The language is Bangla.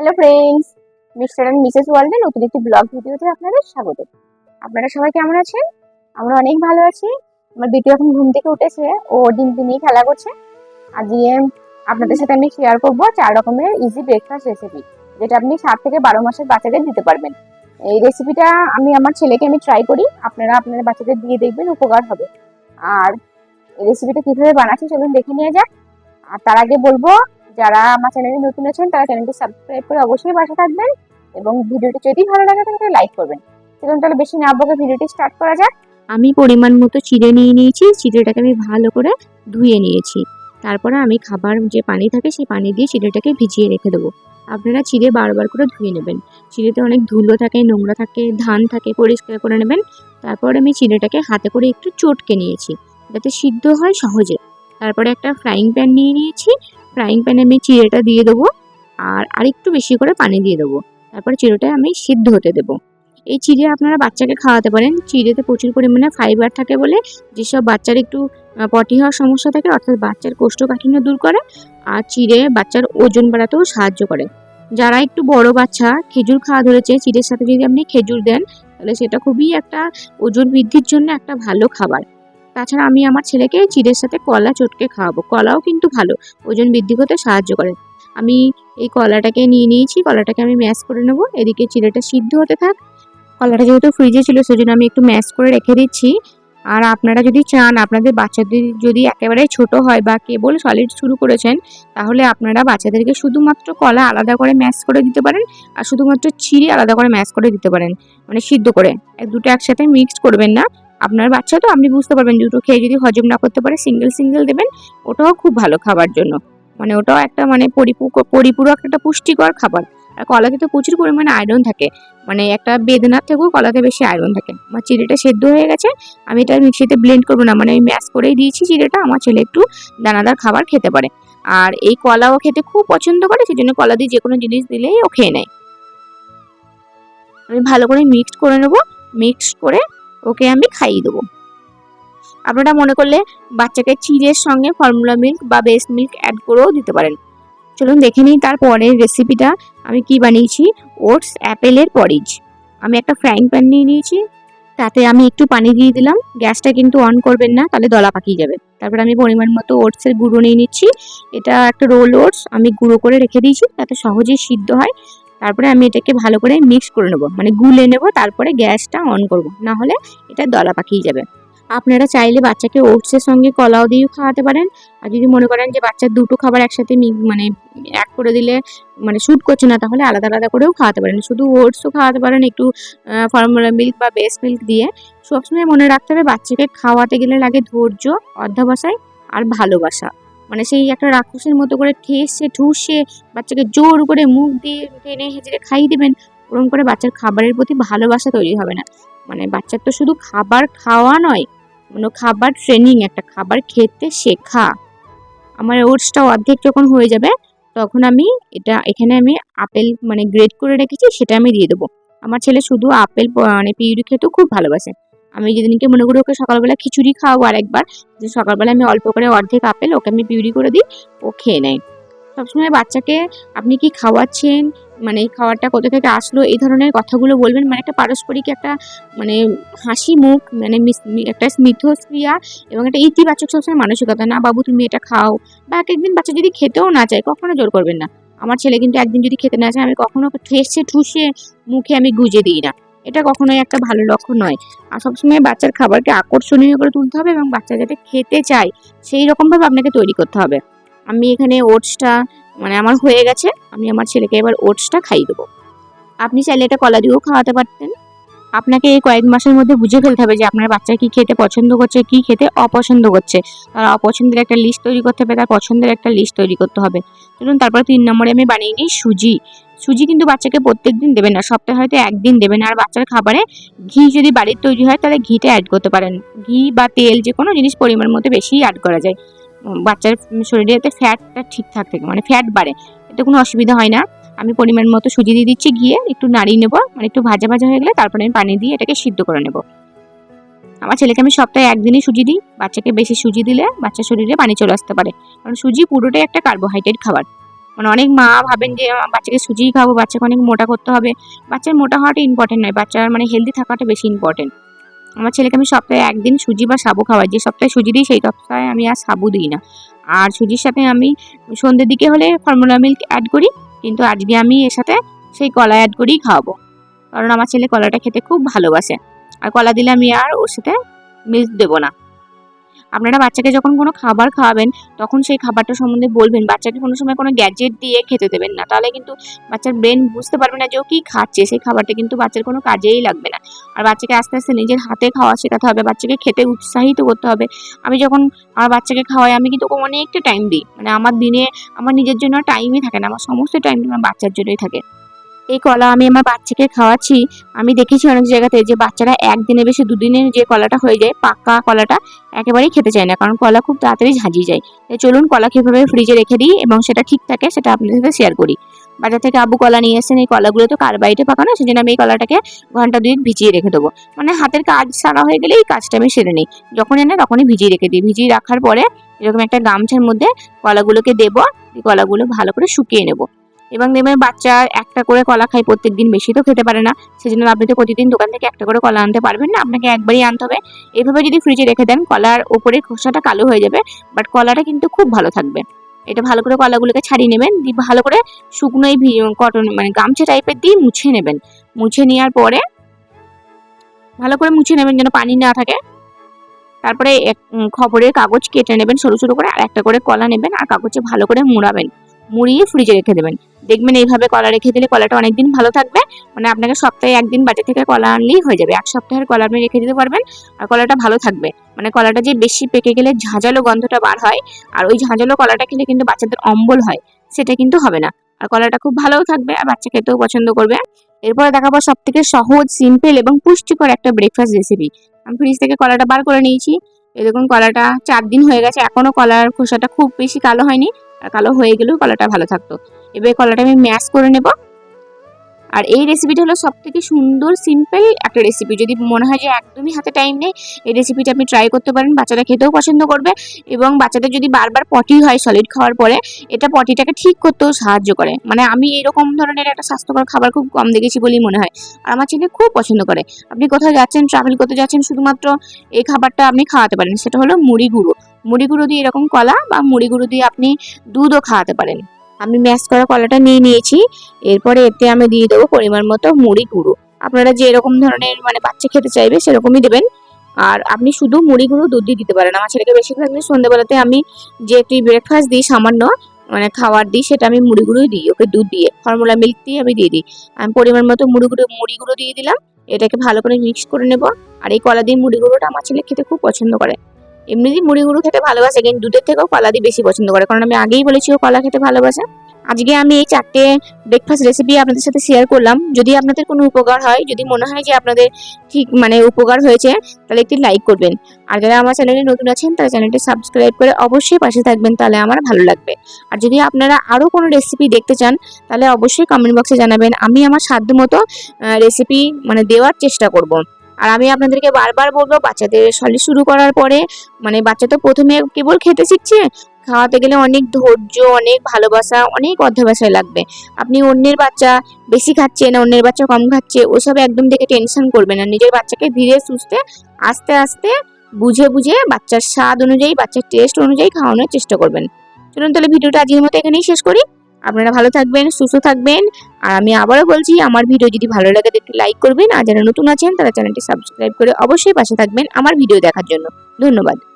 Hello friends mister and missus ওয়ার্ল্ডে নতুন একটি ব্লগ ভিডিওতে আপনাদের স্বাগত। আপনারা সবাই কেমন আছেন? আমরা অনেক ভালো আছি। আমার বেটি এখন ঘুম থেকে উঠেছে, ও ডিমটি নিয়ে খেলা করছে। আজকে আপনাদের সাথে আমি শেয়ার করব চার রকমের ইজি ব্রেকফাস্ট রেসিপি যেটা আপনি সাত থেকে বারো মাসের বাচ্চাদের দিতে পারবেন। এই রেসিপিটা আমি আমার ছেলেকে আমি ট্রাই করি, আপনারা আপনাদের বাচ্চাদের দিয়ে দেখবেন, উপকার হবে। আর এই রেসিপিটা কীভাবে বানাচ্ছি চলুন দেখে নিয়ে যাক। আর তার আগে বলব যারা আমার চ্যানেলে নতুন আছেন, তারা চ্যানেলটি সাবস্ক্রাইব করে অবশ্যই পাশে থাকবেন এবং ভিডিওটি যদি ভালো লাগে তাহলে লাইক করবেন। চলুন তাহলে বেশি না বকে ভিডিওটি স্টার্ট করা যাক। আমি পরিমাণ মতো চিড়ে নিয়ে নিয়েছি, চিড়েটাকে আমি ভালো করে ধুয়ে নিয়েছি। তারপরে আমি খাবার যে পানি থাকে, সেই পানি দিয়ে চিড়েটাকে ভিজিয়ে রেখে দেবো। আপনারা চিড়ে বারবার করে ধুয়ে নেবেন। চিড়েতে অনেক ধুলো থাকে, নোংরা থাকে, ধান থাকে, পরিষ্কার করে নেবেন। তারপর আমি চিড়েটাকে হাতে করে একটু চটকে নিয়েছি, যাতে সিদ্ধ হয় সহজে। তারপরে একটা ফ্রাইং প্যান নিয়ে নিয়েছি ফ্রাইং প্যানে আমি চিড়েটা দিয়ে দেবো আর আরেকটু বেশি করে পানি দিয়ে দেবো। তারপর চিড়েটা আমি সিদ্ধ হতে দেবো। এই চিড়ে আপনারা বাচ্চাকে খাওয়াতে পারেন। চিড়েতে প্রচুর পরিমাণে ফাইবার থাকে বলে যেসব বাচ্চার একটু পটি হওয়ার সমস্যা থাকে, অর্থাৎ বাচ্চার কোষ্ঠকাঠিন্য দূর করে আর চিড়ে বাচ্চার ওজন বাড়াতেও সাহায্য করে। যারা একটু বড় বাচ্চা, খেজুর খাওয়া ধরেছে, চিড়ের সাথে যদি আপনি খেজুর দেন, তাহলে সেটা খুবই একটা ওজন বৃদ্ধির জন্য একটা ভালো খাবার। তাছাড়া আমি আমার ছেলেকে চিড়ের সাথে কলা চটকে খাওয়াবো। কলাও কিন্তু ভালো, ওজন বৃদ্ধি করতে সাহায্য করে। আমি এই কলাটাকে নিয়ে নিয়েছি, কলাটাকে আমি ম্যাশ করে নেব, এদিকে চিড়েটা সিদ্ধ হতে থাক। কলাটা যেহেতু ফ্রিজে ছিল, সেজন্য আমি একটু ম্যাশ করে রেখে দিচ্ছি। আর আপনারা যদি চান, আপনাদের বাচ্চাদের যদি একেবারে ছোট হয় বা কেবল সলিড শুরু করেছেন, তাহলে আপনারা বাচ্চাদেরকে শুধুমাত্র কলা আলাদা করে ম্যাশ করে দিতে পারেন, আর শুধুমাত্র চিড়ে আলাদা করে ম্যাশ করে দিতে পারেন। মানে সিদ্ধ করে এক দুটো একসাথে মিক্সড করবেন না। আপনার বাচ্চা তো, আপনি বুঝতে পারবেন দুটো খেয়ে যদি হজম না করতে পারে সিঙ্গেল সিঙ্গেল দেবেন, ওটাও খুব ভালো খাবার জন্য। মানে ওটাও একটা মানে পরিপূরক একটা পুষ্টিকর খাবার। আর কলাতে তো প্রচুর পরিমাণে আয়রন থাকে। মানে একটা বেদনার থেকেও কলাতে বেশি আয়রন থাকে। আমার চিড়েটা সেদ্ধ হয়ে গেছে, আমি এটা মিক্সিতে ব্লেন্ড করব না। মানে আমি ম্যাশ করেই দিয়েছি চিড়েটা, আমার ছেলে একটু দানাদার খাবার খেতে পারে। আর এই কলাও খেতে খুব পছন্দ করে সেই জন্য কলা দিয়ে যে কোনো জিনিস দিলেই ও খেয়ে নেয়। আমি ভালো করে মিক্সড করে নেব। মিক্সড করে ওকে আমি খাইয়ে দেবো। আপনারা মনে করলে বাচ্চাকে চিড়ের সঙ্গে ফর্মুলা মিল্ক বা বেস্ট মিল্ক অ্যাড করেও দিতে পারেন। চলুন দেখে নিই তারপরের রেসিপিটা আমি কি বানিয়েছি। ওটস, অ্যাপেলের পরিজ আমি একটা ফ্রাইং প্যান নিয়ে নিয়েছি। তাতে আমি একটু পানি দিয়ে দিলাম। গ্যাসটা কিন্তু অন করবেন না, তাহলে দলা পাকিয়ে যাবে। তারপর আমি পরিমাণ মতো ওটসের গুঁড়ো নিয়ে নিচ্ছি। এটা একটা রোল ওটস আমি গুঁড়ো করে রেখে দিয়েছি। তাতে সহজেই সিদ্ধ হয়। তারপরে আমি এটাকে ভালো করে মিক্স করে নেব। মানে গুলে নেব, তারপরে গ্যাসটা অন করব। না হলে এটা দলা পাকিয়ে যাবে। আপনারা চাইলে বাচ্চাকে ওটসের সঙ্গে কলাও দিয়েও খাওয়াতে পারেন। আর যদি মনে করেন যে বাচ্চার দুটো খাবার একসাথে মানে এক করে দিলে মানে শ্যুট করছে না, তাহলে আলাদা আলাদা করেও খাওয়াতে পারেন। শুধু ওটসও খাওয়াতে পারেন একটু ফর্মুলা মিল্ক বা বেস মিল্ক দিয়ে। সবসময় মনে রাখতে হবে বাচ্চাকে খাওয়াতে গেলে লাগে ধৈর্য, অধ্যাবসায় আর ভালোবাসা। মানে সেই একটা রাক্ষসের মতো করে ঠেসে, ঠুসে বাচ্চাকে জোর করে মুখ দিয়ে টেনে হেঁচড়ে খাইয়ে দেবেন ওরকম করে বাচ্চার খাবারের প্রতি ভালোবাসা তৈরি হবে না। মানে বাচ্চার তো শুধু খাবার খাওয়া নয় মানে খাবার ট্রেনিং একটা খাবার খেতে শেখা। আমার ওটসটা অর্ধেক যখন হয়ে যাবে, তখন আমি এটা, এখানে আমি আপেল মানে গ্রেড করে রেখেছি, সেটা আমি দিয়ে দেবো। আমার ছেলে শুধু আপেল মানে পিউরি খেতেও খুব ভালোবাসে। আমি যেদিনকে মনে করি ওকে সকালবেলা খিচুড়ি খাওয়াবো আরেকবার, যে সকালবেলা আমি অল্প করে অর্ধেক আপেল ওকে আমি পিউরি করে দিই, ও খেয়ে নেয়। সবসময় বাচ্চাকে আপনি কি খাওয়াচ্ছেন? মানে এই খাবারটা কোথা থেকে আসলো? এই ধরনের কথাগুলো বলবেন মানে একটা পারস্পরিক একটা মানে হাসি মুখ মানে একটা স্মিথস্ক্রিয়া এবং একটা ইতিবাচক সবসময় মানসিকতা। না বাবু, তুমি এটা খাও। বা এক একদিন বাচ্চা যদি খেতেও না চায়, কখনো জোর করবেন না। আমার ছেলে কিন্তু একদিন যদি খেতে না চায়, আমি কখনো ঠেসে, ঠুসে মুখে আমি গুজে দিই না। এটা কখনোই একটা ভালো লক্ষ্য নয়। আর সবসময় বাচ্চার খাবারকে আকর্ষণীয় করে তুলতে হবে এবং বাচ্চা যাতে খেতে চায়, সেই রকমভাবে আপনাকে তৈরি করতে হবে। আমি এখানে ওটসটা মানে আমার হয়ে গেছে, আমি আমার ছেলেকে এবার ওটসটা খাইয়ে দেবো। আপনি চাইলে এটা কলা দিয়েও খাওয়াতে পারতেন। আপনাকে এই কয়েক মাসের মধ্যে বুঝে ফেলতে হবে যে আপনার বাচ্চা কি খেতে পছন্দ করছে, কি খেতে অপছন্দ করছে। তার অপছন্দের একটা লিস্ট তৈরি করতে হবে, তার পছন্দের একটা লিস্ট তৈরি করতে হবে। চলুন, তারপর তিন নম্বরে আমি বানিয়ে নিই সুজি। সুজি কিন্তু বাচ্চাকে প্রত্যেক দিন দেবেন না, সপ্তাহে হয়তো একদিন দেবেন আর বাচ্চার খাবারে ঘি যদি বাড়ির তৈরি হয়, তাহলে ঘিটা অ্যাড করতে পারেন। ঘি বা তেল যে কোনো জিনিস পরিমাণ মতো বেশি অ্যাড করা যায়। বাচ্চার শরীরে যাতে ফ্যাটটা ঠিকঠাক থাকে মানে ফ্যাট বাড়ে। এতে কোনো অসুবিধা হয় না। আমি পরিমাণ মতো সুজি দিয়ে দিচ্ছি, গিয়ে একটু নাড়িয়ে নেব মানে একটু ভাজা ভাজা হয়ে গেলে তারপরে আমি পানি দিয়ে এটাকে সিদ্ধ করে নেব। আমার ছেলেকে আমি সপ্তাহে একদিনই সুজি দিই, বাচ্চাকে বেশি সুজি দিলে বাচ্চার শরীরে পানি চলে আসতে পারে। কারণ সুজি পুরোটাই একটা কার্বোহাইড্রেট খাবার। মানে অনেক মা ভাবেন যে বাচ্চাকে সুজিই খাব, বাচ্চাকে অনেক মোটা করতে হবে। বাচ্চার মোটা হওয়াটা ইম্পর্টেন্ট নয়, বাচ্চার মানে হেলদি থাকাটা বেশি ইম্পর্টেন্ট আমার ছেলেকে আমি সপ্তাহে একদিন সুজি বা সাবু খাওয়াই, যে সপ্তাহে সুজি দিই, সেই সপ্তাহে আমি আর সাবু দিই না। আর সুজির সাথে আমি সন্ধ্যের দিকে হলে ফর্মুলা মিল্ক অ্যাড করি কিন্তু আজকে আমি এর সাথে সেই কলা অ্যাড করেই খাওয়াবো। কারণ আমার ছেলে কলাটা খেতে খুব ভালোবাসে। আর কলা দিলে আমি আর ওর সাথে মিল্ক দেবো না। আপনারা বাচ্চাকে যখন কোনো খাবার খাওয়াবেন, তখন সেই খাবারটা সম্বন্ধে বলবেন। বাচ্চাকে কোনো সময় কোনো গ্যাজেট দিয়ে খেতে দেবেন না। তাহলে কিন্তু বাচ্চার ব্রেন বুঝতে পারবে না যে ও কী খাচ্ছে। সেই খাবারটা কিন্তু বাচ্চার কোনো কাজেই লাগবে না। আর বাচ্চাকে আস্তে আস্তে নিজের হাতে খাওয়া শেখাতে হবে। বাচ্চাকে খেতে উৎসাহিত করতে হবে। আমি যখন আমার বাচ্চাকে খাওয়াই, আমি কিন্তু অনেকটা টাইম দিই। মানে আমার দিনে আমার নিজের জন্য টাইমই থাকে না। আমার সমস্ত টাইম আমার বাচ্চার জন্যই থাকে। এই কলা আমি আমার বাচ্চাকে খাওয়াচ্ছি। আমি দেখেছি অনেক জায়গাতে যে বাচ্চারা একদিনে বেশি দুদিনের যে কলাটা হয়ে যায়, পাকা কলাটা, একেবারেই খেতে চায় না। কারণ কলা খুব তাড়াতাড়ি ঝাঁঝিয়ে যায়। তাই চলুন কলা কীভাবে ফ্রিজে রেখে দিই এবং সেটা ঠিক থাকে, সেটা আপনাদের সাথে শেয়ার করি। বাজার থেকে আবু কলা নিয়ে এসেছেন, এই কলাগুলো তো কার্বাইটে পাকানো, সেজন্য আমি এই কলাটাকে ঘণ্টা দুই ভিজিয়ে রেখে দেবো। মানে হাতের কাজ সারা হয়ে গেলে এই কাজটা আমি সেরে নিই। যখন এনে তখনই ভিজিয়ে রেখে দিই। ভিজিয়ে রাখার পরে এরকম একটা গামছার মধ্যে কলাগুলোকে দেবো এই কলাগুলো ভালো করে শুকিয়ে নেব। এবং দেখবেন বাচ্চা একটা করে কলা খায় প্রত্যেক দিন বেশি তো খেতে পারে না। সেজন্য আপনি তো প্রতিদিন দোকান থেকে একটা করে কলা আনতে পারবেন না, আপনাকে একবারই আনতে হবে। এইভাবে যদি ফ্রিজে রেখে দেন, কলার ওপরের খোসাটা কালো হয়ে যাবে বাট কলাটা কিন্তু খুব ভালো থাকবে। এটা ভালো করে কলাগুলোকে ছাড়িয়ে নেবেন, দিয়ে ভালো করে শুকনো এই কটন মানে গামছা টাইপের দিয়ে মুছে নেবেন। মুছে নেওয়ার পরে ভালো করে মুছে নেবেন যেন পানি না থাকে। তারপরে খবরের কাগজ কেটে নেবেন সরু সরু করে, আর একটা করে কলা নেবেন, আর কাগজে ভালো করে মুড়াবেন। মুড়িয়ে ফ্রিজে রেখে দেবেন। দেখবেন এইভাবে কলা রেখে দিলে কলাটা অনেকদিন ভালো থাকবে। মানে আপনাকে সপ্তাহে একদিন বাজার থেকে কলা আনলেই হয়ে যাবে। এক সপ্তাহের কলা আপনি রেখে দিতে পারবেন আর কলাটা ভালো থাকবে। মানে কলাটা যে বেশি পেকে গেলে ঝাঁঝালো গন্ধটা বার হয় আর ওই ঝাঁঝালো কলাটা খেলে কিন্তু বাচ্চাদের অম্বল হয়, সেটা কিন্তু হবে না। আর কলাটা খুব ভালোও থাকবে আর বাচ্চা খেতেও পছন্দ করবে। এরপরে দেখাবো সব থেকে সহজ সিম্পল এবং পুষ্টিকর একটা ব্রেকফাস্ট রেসিপি আমি ফ্রিজ থেকে কলাটা বার করে নিয়েছি। এরকম কলাটা চার দিন হয়ে গেছে। এখনও কলার খোসাটা খুব বেশি কালো হয়নি। কালো হয়ে গেলেও কলাটা ভালো থাকতো। এবার কলাটা আমি ম্যাশ করে নেব। আর এই রেসিপিটা হলো সব থেকে সুন্দর সিম্পল একটা রেসিপি যদি মনে হয় যে একদমই হাতে টাইম নেই, এই রেসিপিটা আপনি ট্রাই করতে পারেন, বাচ্চারা খেতেও পছন্দ করবে এবং বাচ্চাদের যদি বারবার পটি হয় সলিড খাওয়ার পরে, এটা পটিটাকে ঠিক করতেও সাহায্য করে। মানে আমি এরকম ধরনের একটা স্বাস্থ্যকর খাবার খুব কম দেখেছি বলেই মনে হয়। আর আমার ছেলে খুব পছন্দ করে। আপনি কোথাও যাচ্ছেন ট্রাভেল করতে যাচ্ছেন, শুধুমাত্র এই খাবারটা আপনি খাওয়াতে পারেন। সেটা হলো মুড়ি গুঁড়ো। মুড়ি গুঁড়ো দিয়ে এরকম কলা বা মুড়ি গুঁড়ো দিয়ে আপনি দুধও খাওয়াতে পারেন। আমি ম্যাশ করা কলাটা নিয়ে নিয়েছি। এরপরে এতে আমি দিয়ে দেবো পরিমাণ মতো মুড়ি গুঁড়ো। আপনারা যে এরকম ধরনের মানে বাচ্চা খেতে চাইবে সেরকমই দেবেন। আর আপনি শুধু মুড়ি গুঁড়ো দুধ দিয়ে দিতে পারেন। আমার ছেলেকে বেশিরভাগ সন্ধ্যাবেলাতে আমি যে একটি ব্রেকফাস্ট দিই সামান্য মানে খাবার দিই, সেটা আমি মুড়ি গুঁড়োই দিই, ওকে দুধ দিয়ে। ফর্মুলা মিল্ক দিয়ে আমি দিয়ে দিই। আমি পরিমাণ মতো মুড়ি গুঁড়ো মুড়ি গুঁড়ো দিয়ে দিলাম। এটাকে ভালো করে মিক্স করে নেব। আর এই কলা দিয়ে মুড়ি গুঁড়োটা আমার ছেলে খেতে খুব পছন্দ করে। এমনিতেই মুড়ি, গুঁড়ো খেতে ভালোবাসে, কিন্তু দুধের থেকেও কলা দিয়ে বেশি পছন্দ করে। কারণ আমি আগেই বলেছি, ও কলা খেতে ভালোবাসে। আজকে আমি এই চারটে ব্রেকফাস্ট রেসিপি আপনাদের সাথে শেয়ার করলাম। যদি আপনাদের কোনো উপকার হয়, যদি মনে হয় যে আপনাদের ঠিক মানে উপকার হয়েছে, তাহলে একটি লাইক করবেন। আর যারা আমার চ্যানেলে নতুন আছেন, তারা চ্যানেলটি সাবস্ক্রাইব করে অবশ্যই পাশে থাকবেন, তাহলে আমার ভালো লাগবে। আর যদি আপনারা আরও কোনো রেসিপি দেখতে চান, তাহলে অবশ্যই কমেন্ট বক্সে জানাবেন। আমি আমার সাধ্য মতো রেসিপি মানে দেওয়ার চেষ্টা করব। আর আমি আপনাদেরকে বারবার বলব, বাচ্চাদের সলি শুরু করার পরে মানে বাচ্চা তো প্রথমে কেবল খেতে শিখছে, খাওয়াতে গেলে অনেক ধৈর্য, অনেক ভালোবাসা, অনেক অধ্যবসায় লাগবে। আপনি অন্যের বাচ্চা বেশি খাচ্ছে না অন্যের বাচ্চা কম খাচ্ছে, ওসব একদম দেখে টেনশন করবে না। নিজের বাচ্চাকে ধীরে সুস্থে, আস্তে আস্তে বুঝে বুঝে বাচ্চার স্বাদ অনুযায়ী, বাচ্চার টেস্ট অনুযায়ী খাওয়ানোর চেষ্টা করবেন। চলুন তাহলে ভিডিওটা আজকের মতো এখানেই শেষ করি। আপনারা ভালো থাকবেন, সুস্থ থাকবেন। আর আমি আবারও বলছি, আমার ভিডিও যদি ভালো লাগে একটু লাইক করবেন। আর যারা নতুন আছেন, তারা চ্যানেলটি সাবস্ক্রাইব করে অবশ্যই পাশে থাকবেন আমার ভিডিও দেখার জন্য। ধন্যবাদ।